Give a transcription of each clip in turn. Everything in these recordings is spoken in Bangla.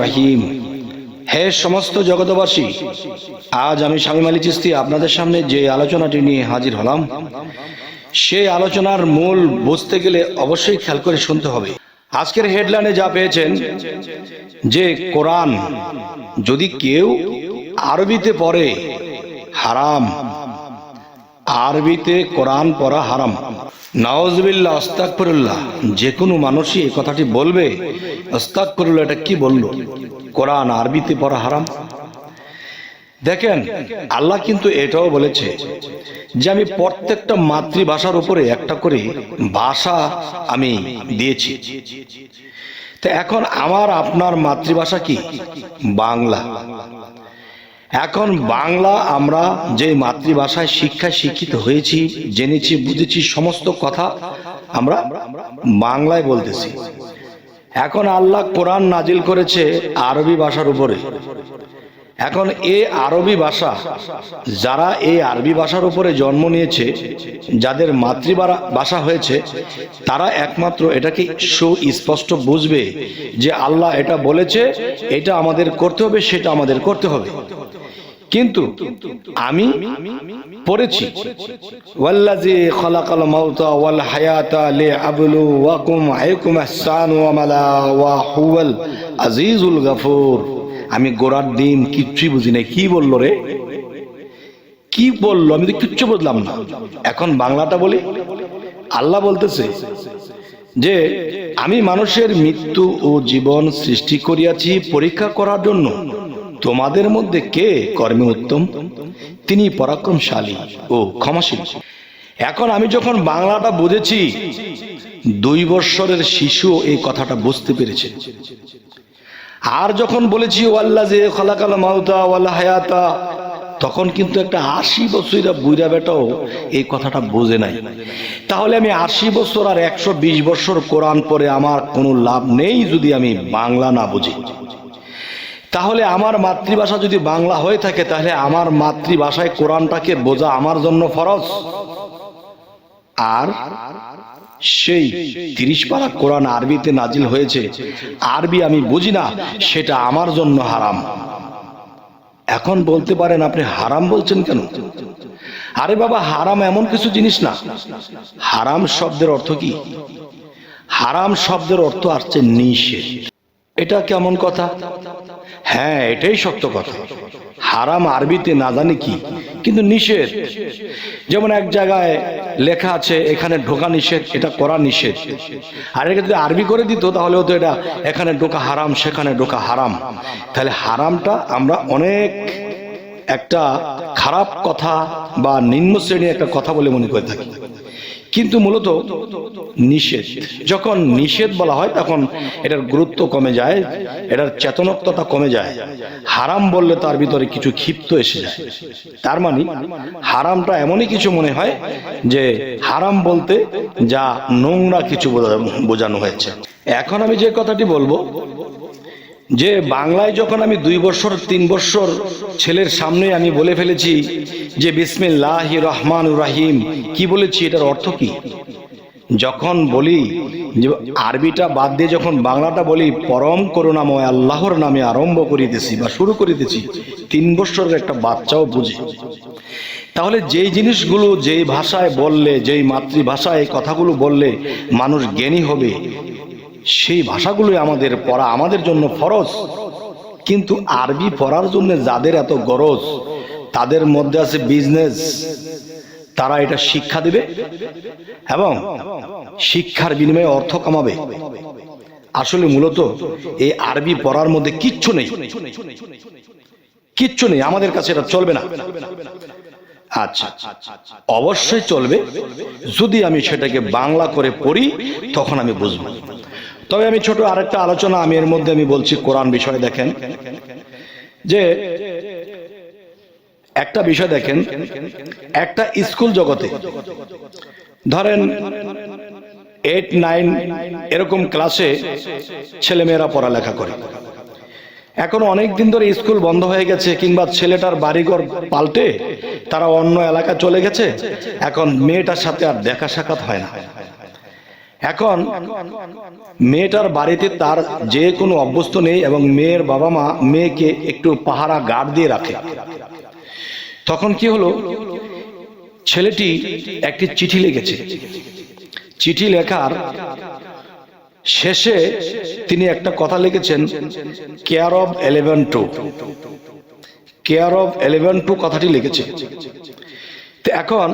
রহিম হে সমস্ত জগতবাসী আজ আমি স্বামী আলী চিস্তি আপনাদের সামনে যে আলোচনাটি নিয়ে হাজির হলাম, সেই আলোচনার মূল বুঝতে গেলে অবশ্যই খেয়াল করে শুনতে হবে। আজকের হেডলাইনে যা পেয়েছেন, যে কোরআন যদি কেউ আরবিতে পড়ে, হারাম। আরবিতে কোরআন পড়া হারাম। নওয়াজবিল্লা অস্তাকফিরুল্লাহ যে কোনো মানুষই এই কথাটি বলবে অস্তাকফিরুল্লাহ এটা কি বলল? কোরআন আরবিতে পড়া হারাম? দেখেন, আল্লাহ কিন্তু এটাও বলেছে যে আমি প্রত্যেকটা মাতৃভাষার উপরে একটা করে ভাষা আমি দিয়েছি। তো এখন আমার আপনার মাতৃভাষা কি? বাংলা। এখন বাংলা আমরা যে মাতৃভাষায় শিক্ষায় শিক্ষিত হয়েছি, জেনেছি, বুঝেছি সমস্ত কথা আমরা বাংলায় বলতেছি। এখন আল্লাহ কোরআন নাজিল করেছে আরবি ভাষার উপরে। এখন এ আরবি ভাষা যারা এই আরবি ভাষার উপরে জন্ম নিয়েছে, যাদের মাতৃভাষা ভাষা হয়েছে, তারা একমাত্র এটাকে সুস্পষ্ট বুঝবে যে আল্লাহ এটা বলেছে, এটা আমাদের করতে হবে, সেটা আমাদের করতে হবে। কিন্তু আমি পড়েছি। ওয়াল্লাজি খালাকাল মাউতা ওয়াল হায়াতা লিআবলুওয়াকুম আইকুম আহসানু আমালা ওয়া হুয়াল আজিজুল গাফুর। আমি গোড়ার দিন কিচ্ছুই বুঝি না কি বলল রে? কি বলল? আমি তো কিচ্ছু বুঝলাম না। এখন বাংলাটা বলি। আল্লাহ বলতেছে যে, আমি মানুষের মৃত্যু ও জীবন সৃষ্টি করিয়াছি পরীক্ষা করার জন্য। তোমাদের মধ্যে কে কর্মে উত্তম? তিনি পরাক্রমশালী ও ক্ষমাশীল। এখন আমি যখন বাংলাটা বুঝেছি, দুই বৎসরের শিশু এই কথাটা বুঝতে পেরেছে। আর যখন বলেছি ওয়াল্লা যে খলাকাল মাউতা ওয়াল্লা হায়াতা তখন কিন্তু একটা আশি বছর বুড়া বেটাও এই কথাটা বোঝে নাই। তাহলে আমি আশি বছর আর একশো বিশ বছর কোরআন পরে আমার কোনো লাভ নেই যদি আমি বাংলা না বুঝি। তাহলে আমার মাতৃভাষা যদি বাংলা হয়ে থাকে, তাহলে আমার মাতৃভাষায় কোরআনটাকে বোঝা আমার জন্য ফরজ। আর সেই তিরিশ পারা কোরআন আরবিতে নাজিল হয়েছে, আরবি আমি বুঝি না, সেটা আমার জন্য হারাম। এখন বলতে পারেন আপনি হারাম বলছেন কেন? আরে বাবা, হারাম এমন কিছু জিনিস না। হারাম শব্দের অর্থ কি? হারাম শব্দের অর্থ আসছে নিষেধ। এটা কেমন কথা? হ্যাঁ এটাই সত্য কথা। হারাম আরবিতে না জানি কি, কিন্তু নিষেধ। যেমন এক জায়গায় লেখা আছে, এখানে ঢোকা নিষেধ, এটা করা নিষেধ। আর এটা যদি আরবি করে দিত তাহলে হতো এটা এখানে ঢোকা হারাম, সেখানে ঢোকা হারাম। তাহলে হারামটা আমরা অনেক একটা খারাপ কথা বা নিম্ন শ্রেণির একটা কথা বলে মনে করে থাকি। কিন্তু মূলত নিষেধ। যখন নিষেধ বলা হয়, তখন এটার গুরুত্ব কমে যায়, এটার চেতনত্বতা কমে যায়। হারাম বললে তার ভিতরে কিছু ক্ষিপ্ত এসে যায়। তার মানে হারামটা এমনই কিছু মনে হয় যে হারাম বলতে যা নোংরা কিছু বোঝা- বোঝানো হয়েছে। এখন আমি যে কথাটি বলব যে বাংলায় যখন আমি দুই বছর, তিন বছর ছেলের সামনে আমি বলে ফেলেছি যে বিসমিল্লাহ রহমান রাহিম, কি বলেছি এটার অর্থ কি? যখন বলি যে আরবিটা বাদ দিয়ে যখন বাংলাটা বলি, পরম করুণাময় আল্লাহর নামে আরম্ভ করিতেছি বা শুরু করিতেছি, তিন বছরের একটা বাচ্চাও বুঝে। তাহলে যেই জিনিসগুলো যেই ভাষায় বললে, যেই মাতৃভাষায় এই কথাগুলো বললে, মানুষ জ্ঞানী হবে। সেই ভাষাগুলোই আমাদের পড়া আমাদের জন্য ফরজ। কিন্তু আরবি পড়ার জন্য যাদের এত গরজ, তাদের মধ্যে আছে বিজনেস তারা এটা শিক্ষা দেবে এবং শিক্ষার বিনিময়ে অর্থ কামাবে। আসলে মূলত এই আরবি পড়ার মধ্যে কিচ্ছু নেই। কিচ্ছু নেই, আমাদের কাছে এটা চলবে না। আচ্ছা অবশ্যই চলবে। যদি আমি সেটাকে বাংলা করে পড়ি, তখন আমি বুঝব। তবে আমি ছোট আরেকটা আলোচনা, আমি এর মধ্যে আমি বলছি কোরআন বিষয়ে দেখেন। যে একটা বিষয় দেখেন, একটা স্কুল জগতে, ধরেন এইট নাইন এরকম ক্লাসে ছেলেমেয়েরা পড়ালেখা করে। এখন অনেক দিন ধরে স্কুল বন্ধ হয়ে গেছে, কিংবা ছেলেটার বাড়িঘর পাল্টে, তারা অন্য এলাকা চলে গেছে, এখন মেয়েটার সাথে আর দেখা সাক্ষাৎ হয় না। এখন মেয়েটার বাড়িতে তার যে কোনো অভ্যস্ত নেই এবং মেয়ের বাবা মা মেয়েকে একটু পাহারা গার্ড দিয়ে রাখে। তখন কি হলো? ছেলেটি একটি চিঠি লিখেছে। চিঠি লেখার শেষে তিনি একটা কথা লিখেছেন care of eleven two care of eleven two কথাটি লিখেছে। এখন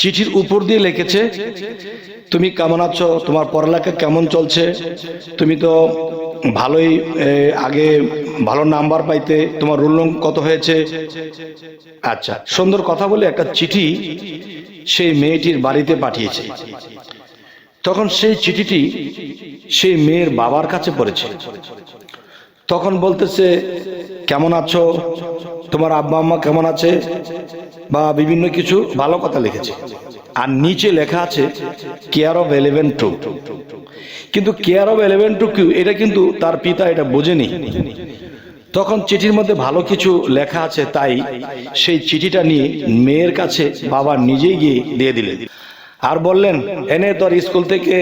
চিঠির উপর দিয়ে লিখেছে, তুমি কেমন আছো? তোমার পড়ালেখা কেমন চলছে? তুমি তো ভালোই আগে ভালো নাম্বার পাইতে, তোমার রোল নং কত হয়েছে? আচ্ছা সুন্দর কথা বলে একটা চিঠি সেই মেয়েটির বাড়িতে পাঠিয়েছে। তখন সেই চিঠিটি সেই মেয়ের বাবার কাছে পড়েছে। তখন বলতেছে, কেমন আছো? তোমার আব্বা আম্মা কেমন আছে? বা বিভিন্ন কিছু ভালো কথা লিখেছে। আর নিচে লেখা আছে কেয়ার অফ এলেভেন টু কিন্তু care of eleven two Q, এটা কিন্তু তার পিতা এটা বোঝেনি। তখন চিঠির মধ্যে ভালো কিছু লেখা আছে, তাই সেই চিঠিটা নিয়ে মেয়ের কাছে বাবা নিজেই গিয়ে দিয়ে দিলেন। আর বললেন, এনে তোর স্কুল থেকে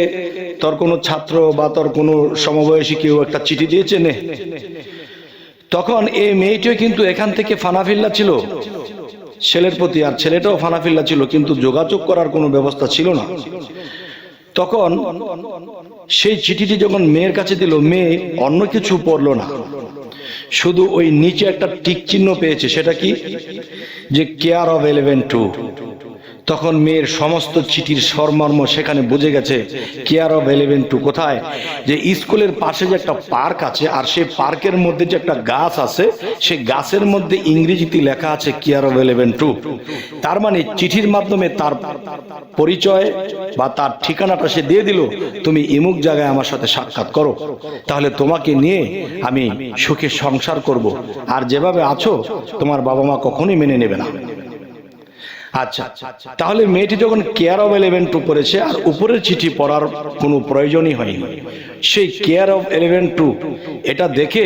তোর কোনো ছাত্র বা তোর কোনো সমবয়সী কেউ একটা চিঠি দিয়েছে নে? তখন এই মেয়েটিও কিন্তু এখান থেকে ফানাফিল্লা ছিল। ছেলের প্রতি আর ছেলেটাও ফানাফিল্লা ছিল, কিন্তু যোগাযোগ করার কোনো ব্যবস্থা ছিল না। তখন সেই চিঠিটি যখন মেয়ের কাছে দিল, মেয়ে অন্য কিছু পড়ল না। শুধু ওই নিচে একটা টিক চিহ্ন পেয়েছে, সেটা কি? যে কেয়ার অফ এলেভেন টু তখন মেয়ের সমস্ত চিঠির সরমর্ম সেখানে বুঝে গেছে কেয়ার অফ এলেভেন টু কোথায়? যে স্কুলের পাশে যে একটা পার্ক আছে আর সেই পার্কের মধ্যে যে একটা গাছ আছে, সেই গাছের মধ্যে ইংরেজিতে লেখা আছে কেয়ার অফ এলেভেন টু। তার মানে চিঠির মাধ্যমে তার পরিচয় বা তার ঠিকানাটা সে দিয়ে দিল, তুমি ইমুক জায়গায় আমার সাথে সাক্ষাৎ করো। তাহলে তোমাকে নিয়ে আমি সুখে সংসার করব। আর যেভাবে আছো, তোমার বাবা মা কখনোই মেনে নেবে না। আচ্ছা তাহলে মেয়েটি যখন কেয়ার অফ এলেভেন টু পড়েছে আর উপরের চিঠি পড়ার কোনো প্রয়োজনই হয়নি, সেই কেয়ার অফ এলেভেন টু এটা দেখে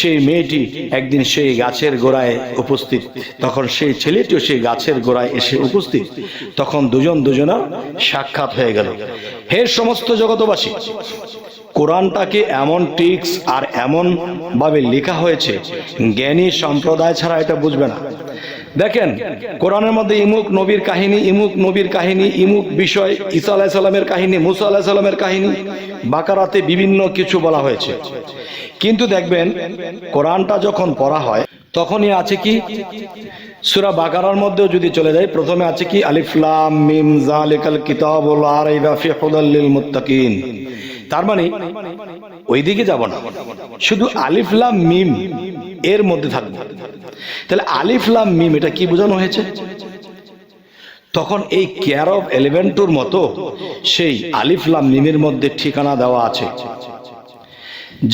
সেই মেয়েটি একদিন সেই গাছের গোড়ায় উপস্থিত, তখন সেই ছেলেটিও সেই গাছের গোড়ায় এসে উপস্থিত, তখন দুজন দুজনা সাক্ষাৎ হয়ে গেল। হে সমস্ত জগতবাসী কোরআনটাকে এমন টিক্স আর এমন ভাবে লেখা হয়েছে, জ্ঞানী সম্প্রদায় ছাড়া এটা বুঝবে না। দেখেন, কোরআনের মধ্যে ইমুক নবীর কাহিনী, ইমুক নবীর কাহিনী, ইমুক বিষয়, ঈসা আলাহ সাল্লামের কাহিনী, মুসা আলাহ সাল্লামের কাহিনী, বাকারাতে বিভিন্ন কিছু বলা হয়েছে। কিন্তু দেখবেন, কোরআনটা যখন পড়া হয়, তখনই আছে কি? সুরা বাকারার মধ্যেও যদি চলে যায়, প্রথমে আছে কি? আলিফলাম মিম জালিকাল কিতাবুল আরাইবা ফি হুদাল্লিল মুত্তাকিন। তার মানে ওইদিকে যাব না। শুধু আলিফলাম মিম এর মধ্যে থাকবে। তাহলে আলিফলাম মিম, এটা কি বোঝানো হয়েছে? তখন এই কেয়ার অফ এলেভেন টুর মতো সেই আলিফলাম মিমের মধ্যে ঠিকানা দেওয়া আছে।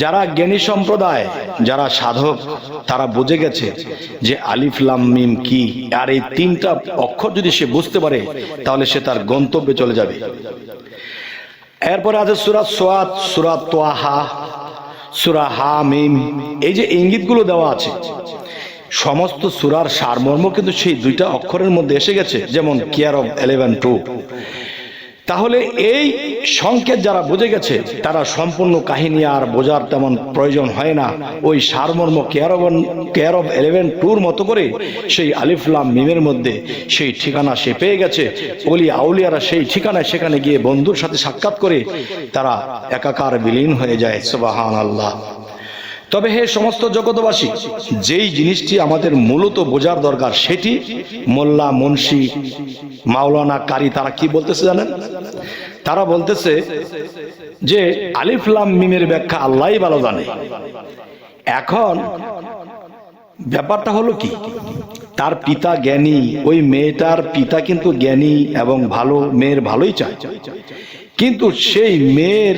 যারা জ্ঞানী সম্প্রদায়, যারা সাধক, তারা বুঝে গেছে যে আলিফলাম মিম কি, আর এই তিনটা অক্ষর যদি সে বুঝতে পারে, তাহলে সে তার গন্তব্যে চলে যাবে। এরপরে আছে সুরাত সোয়াত, সুরাত তোয়াহা সুরা হা মিম এই যে ইঙ্গিতগুলো দেওয়া আছে, সমস্ত সুরার সারমর্ম কিন্তু সেই দুইটা অক্ষরের মধ্যে এসে গেছে, যেমন কেয়ার অফ এলেভেন টু তাহলে এই সংকেত যারা বুঝে গেছে, তারা সম্পূর্ণ কাহিনী আর বোঝার তেমন প্রয়োজন হয় না। ওই সারমর্ম care of care of eleven টুর মতো করে সেই আলিফলাম মিমের মধ্যে সেই ঠিকানা সে পেয়ে গেছে। ওলি আউলিয়ারা সেই ঠিকানায় সেখানে গিয়ে বন্ধুর সাথে সাক্ষাৎ করে তারা একাকার বিলীন হয়ে যায়। সুবাহান আল্লাহ তবে হে সমস্ত জগতবাসী যেই জিনিসটি আমাদের মূলত বোঝার দরকার সেটি মোল্লা, মুন্সি, মাওলানা কারি, তারা কি বলতেছে জানেন? তারা বলতেছে যে আলিফলাম মিমের ব্যাখ্যা আল্লাহই ভালো জানে। এখন ব্যাপারটা হলো কি? তার পিতা জ্ঞানী, ওই মেয়েটার পিতা কিন্তু জ্ঞানী এবং ভালো, মেয়ের ভালোই চায়। কিন্তু সেই মেয়ের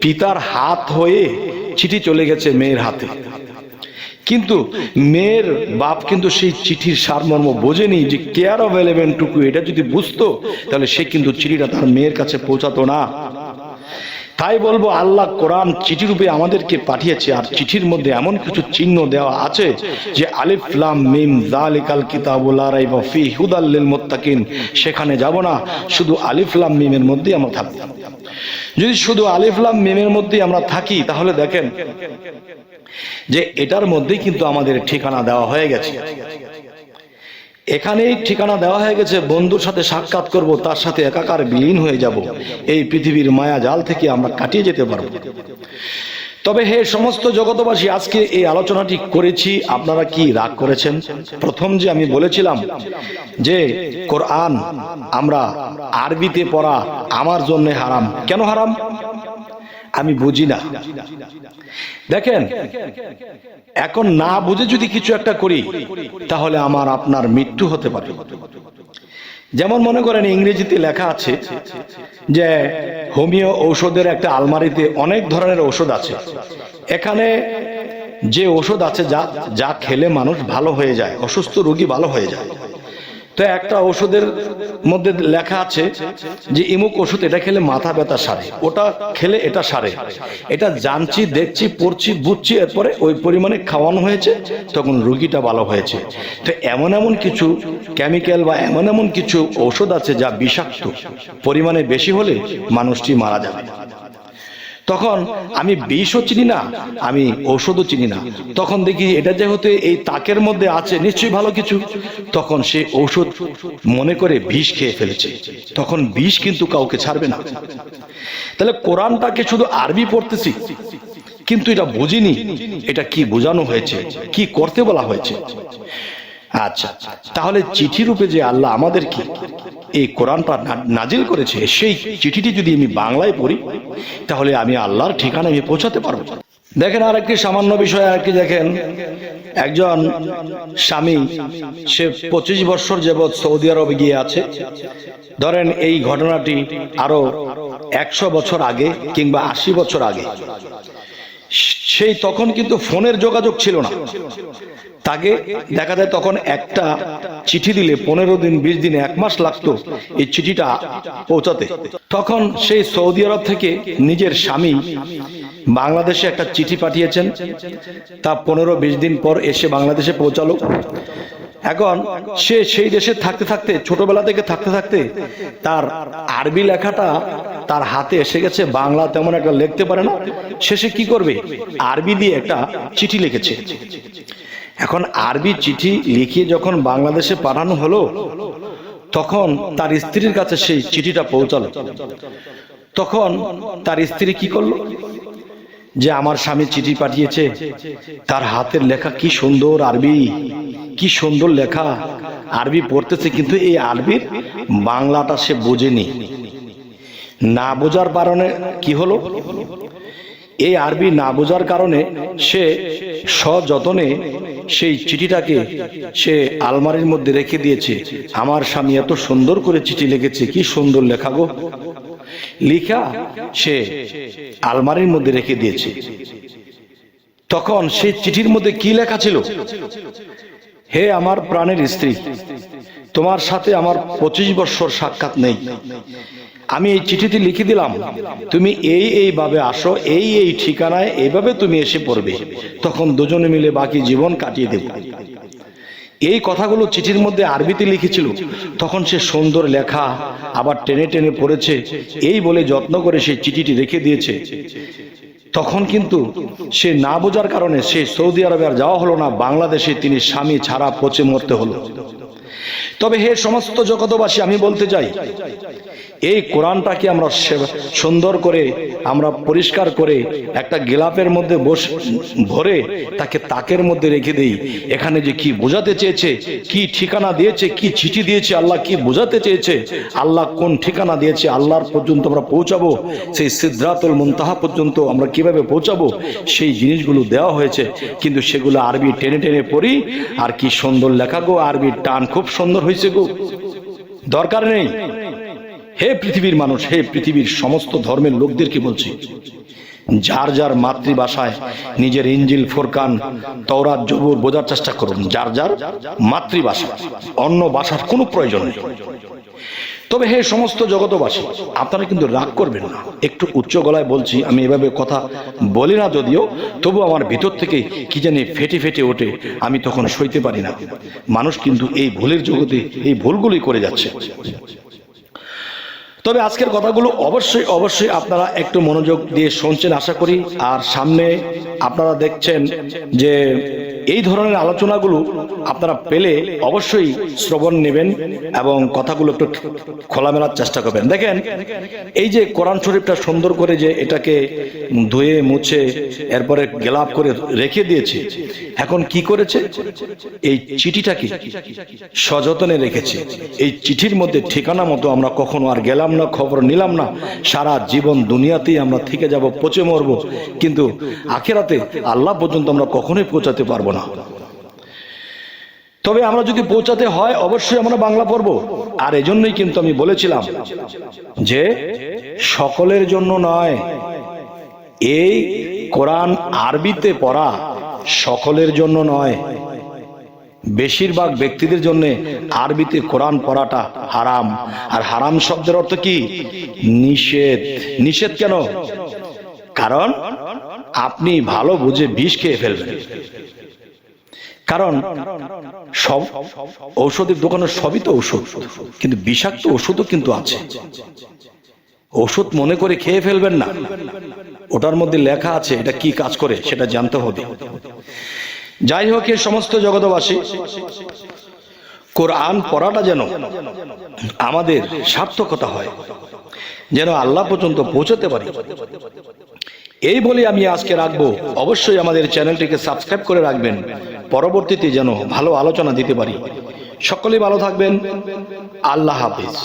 পিতার হাত হয়ে চিঠি চলে গেছে মেয়ের হাতে। কিন্তু মেয়ের বাপ কিন্তু সেই চিঠির সারমর্ম বোঝেনি যে কেয়ার অফ এলেভেন টুকু এটা যদি বুঝতো, তাহলে সে কিন্তু চিঠিটা তার মেয়ের কাছে পৌঁছাতো না। তাই বলব, আল্লাহ কোরআন চিঠি রূপে আমাদেরকে পাঠিয়েছে, আর চিঠির মধ্যে এমন কিছু চিহ্ন দেওয়া আছে যে আলিফ, লাম, মিম জালিকাল কিতাবুল লা রাইবা ফি, হুদাল লিল মুত্তাকিন, সেখানে যাব না, শুধু আলিফলাম মিমের মধ্যেই আমরা থাকব। যদি শুধু আলিফলাম মেমের মধ্যেই আমরা থাকি, তাহলে দেখেন যে এটার মধ্যে কিন্তু আমাদের ঠিকানা দেওয়া হয়ে গেছে। এখানেই ঠিকানা দেওয়া হয়ে গেছে, বন্ধুর সাথে সাক্ষাৎ করব, তার সাথে একাকার বিলীন হয়ে যাব। এই পৃথিবীর মায়া জাল থেকে আমরা কাটিয়ে যেতে পারব। তবে হে সমস্ত জগতবাসী আজকে এই আলোচনাটি করেছি। আপনারা কি রাগ করেছেন? প্রথম যে আমি বলেছিলাম যে, কোরআন আমরা আরবিতে পড়া আমার জন্য হারাম। কেন হারাম? আমি বুঝি না। দেখেন, এখন না বুঝে যদি কিছু একটা করি, তাহলে আমার আপনার মৃত্যু হতে পারে। যেমন মনে করেন ইংরেজিতে লেখা আছে যে হোমিও ঔষধের একটা আলমারিতে অনেক ধরনের ঔষধ আছে। এখানে যে ঔষধ আছে যা যা খেলে মানুষ ভালো হয়ে যায়, অসুস্থ রোগী ভালো হয়ে যায়। তো একটা ওষুধের মধ্যে লেখা আছে যে, ইমুক ওষুধ, এটা খেলে মাথা ব্যথা সারে। ওটা খেলে এটা সারে। এটা জানছি, দেখছি, পড়ছি, বুঝছি, এরপরে ওই পরিমাণে খাওয়ানো হয়েছে, তখন রুগীটা ভালো হয়েছে। তো এমন এমন কিছু কেমিক্যাল বা এমন এমন কিছু ওষুধ আছে যা বিষাক্ত। পরিমাণে বেশি হলে মানুষটি মারা যাবে। তখন আমি বিষও চিনি না, আমি ঔষধও চিনি না। তখন দেখি এটা যেহেতু এই তাকের মধ্যে আছে, নিশ্চয়ই ভালো কিছু। তখন সে ঔষধ মনে করে বিষ খেয়ে ফেলেছে। তখন বিষ কিন্তু কাউকে ছাড়বে না। তাহলে কোরআনটাকে শুধু আরবি পড়তেছি, কিন্তু এটা বুঝিনি, এটা কি বোঝানো হয়েছে, কি করতে বলা হয়েছে? আচ্ছা তাহলে চিঠি রূপে যে আল্লাহ আমাদের কি? এই কোরআনটা নাজিল করেছে, সেই চিঠিটি যদি আমি বাংলায় পড়ি, তাহলে আমি আল্লাহর ঠিকানা আমি পৌঁছাতে পারব। দেখেন আর একটি সামান্য বিষয় আর কি দেখেন। একজন স্বামী, সে পঁচিশ বছর যাবৎ সৌদি আরবে গিয়ে আছে। ধরেন এই ঘটনাটি আরও একশো বছর আগে কিংবা আশি বছর আগে। সেই তখন কিন্তু ফোনের যোগাযোগ ছিল না। তাকে দেখা যায় তখন একটা চিঠি দিলে পনেরো দিন, বিশ দিনে, এক মাস লাগতো এই চিঠিটা পৌঁছাতে। তখন সেই সৌদি আরব থেকে নিজের স্বামী বাংলাদেশে একটা চিঠি পাঠিয়েছেন। তা পনেরো, বিশ দিন পর এসে বাংলাদেশে পৌঁছালো। এখন সে সেই দেশে থাকতে থাকতে, ছোটবেলা থেকে থাকতে থাকতে তার আরবি লেখাটা তার হাতে এসে গেছে, বাংলা তেমন একটা লিখতে পারে না। শেষে কি করবে? আরবি দিয়ে একটা চিঠি লিখেছে। এখন আরবি চিঠি লিখিয়ে যখন বাংলাদেশে পাঠানো হলো, তখন তার স্ত্রীর কাছে সেই চিঠিটা পৌঁছালো। তখন তার স্ত্রী কি করল? যে, আমার স্বামী চিঠি পাঠিয়েছে, তার হাতের লেখা কি সুন্দর আরবি। কি সুন্দর লেখা আরবি পড়তেছে, কিন্তু এই আরবির বাংলাটা সে বোঝেনি। না বোঝার কারণে কি হলো? এই আরবি না বোঝার কারণে সে সযতনে সেই চিঠিটাকে সে আলমারির মধ্যে রেখে দিয়েছে। আমার স্বামী এত সুন্দর করে চিঠি লিখেছে, কি সুন্দর লেখা গো। লিখা সে আলমারির মধ্যে রেখে দিয়েছে। তখন সেই চিঠির মধ্যে কি লেখা ছিল? হে আমার প্রাণের স্ত্রী, তোমার সাথে আমার পঁচিশ বৎসর সাক্ষাৎ নেই। আমি এই চিঠিটি লিখে দিলাম, তুমি এই এইভাবে আসো, এই এই ঠিকানায় এইভাবে তুমি এসে পড়বে। তখন দুজনে মিলে বাকি জীবন কাটিয়ে দেব। এই কথাগুলো চিঠির মধ্যে আরবিতে লিখেছিল। তখন সে সুন্দর লেখা আবার টেনে টেনে পড়েছে। এই বলে যত্ন করে সে চিঠিটি রেখে দিয়েছে। তখন কিন্তু সে না বোঝার কারণে সে সৌদি আরবে আর যাওয়া হলো না, বাংলাদেশে তিনি স্বামী ছাড়া পচে মরতে হলো। তবে হে সমস্ত জগতবাসী আমি বলতে চাই এই কোরআনটাকে আমরা সুন্দর করে, আমরা পরিষ্কার করে একটা গেলাপের মধ্যে বস ভরে তাকে তাকের মধ্যে রেখে দেই। এখানে যে কি বোঝাতে চেয়েছে, কি ঠিকানা দিয়েছে, কি চিঠি দিয়েছে, আল্লাহ কি বোঝাতে চেয়েছে, আল্লাহ কোন ঠিকানা দিয়েছে, আল্লাহর পর্যন্ত আমরা পৌঁছাবো, সেই সিদ্ধাতুল মুনতাহা পর্যন্ত আমরা কীভাবে পৌঁছাবো, সেই জিনিসগুলো দেওয়া হয়েছে। কিন্তু সেগুলো আরবি টেনে টেনে পড়ি, আর কি সুন্দর লেখা গো আরবির টান খুব সুন্দর হয়েছে গো। দরকার নেই। হে পৃথিবীর মানুষ, হে পৃথিবীর সমস্ত ধর্মের লোকদেরকে বলছি, যার যার মাতৃভাষায় নিজের ইঞ্জিল, ফোরকান, তওরাত, জবুর বোঝার চেষ্টা করুন, যার যার মাতৃভাষা, অন্য ভাষার কোনো প্রয়োজন নেই। তবে হে সমস্ত জগতবাসী আপনারা কিন্তু রাগ করবেন না, একটু উচ্চ গলায় বলছি, আমি এভাবে কথা বলি না যদিও, তবু আমার ভিতর থেকে কি জানি ফেটে ফেটে ওঠে, আমি তখন সইতে পারি না। মানুষ কিন্তু এই ভুলের জগতে এই ভুলগুলি করে যাচ্ছে। তবে আজকের কথাগুলো অবশ্যই অবশ্যই আপনারা একটু মনোযোগ দিয়ে শুনছেন, আশা করি। আর সামনে আপনারা দেখছেন যে এই ধরনের আলোচনাগুলো আপনারা পেলে অবশ্যই শ্রবণ নেবেন এবং কথাগুলো একটু খোলামেলার চেষ্টা করবেন। দেখেন, এই যে কোরআন শরীফটা সুন্দর করে যে এটাকে ধুয়ে, মুছে, এরপরে গেলাপ করে রেখে দিয়েছে এখন কি করেছে? এই চিঠিটাকে সযতনে রেখেছে। এই চিঠির মধ্যে ঠিকানা মতো আমরা কখনো আর গেলাম না, খবর নিলাম না। সারা জীবন দুনিয়াতেই আমরা থেকে যাব, পচে মরবো। কিন্তু আখেরাতে আল্লাহ পর্যন্ত আমরা কখনোই পৌঁছাতে পারব না। তবে আমরা যদি পৌঁছাতে হয়, অবশ্যই আমরা বাংলা পড়ব। আর এজন্যই কিন্তু আমি বলেছিলাম যে, সকলের জন্য নয়, এই কোরআন আরবিতে পড়া সকলের জন্য নয়। বেশিরভাগ ব্যক্তিদের জন্য আরবিতে কোরআন পড়াটা হারাম। আর হারাম শব্দের অর্থ কি? নিষেধ। নিষেধ কেন? কারণ আপনি ভালো বুঝে বিষ খেয়ে ফেলবেন। কারণ সব ঔষধের দোকানে সবই তো ঔষধ। কিন্তু বিষাক্ত ওষুধও কিন্তু আছে। ওষুধ মনে করে খেয়ে ফেলবেন না। ওটার মধ্যে লেখা আছে এটা কি কাজ করে, সেটা জানতে হবে। যাই হোক, এ সমস্ত জগতবাসী কোরআন পড়াটা যেন আমাদের সার্থকতা হয়, যেন আল্লাহ পর্যন্ত পৌঁছতে পারি। এই বলে আমি আজকে রাখব। অবশ্যই আমাদের চ্যানেলটিকে সাবস্ক্রাইব করে রাখবেন। পরবর্তীতে যেন ভালো আলোচনা দিতে পারি। সকলে ভালো থাকবেন। আল্লাহ হাফিজ।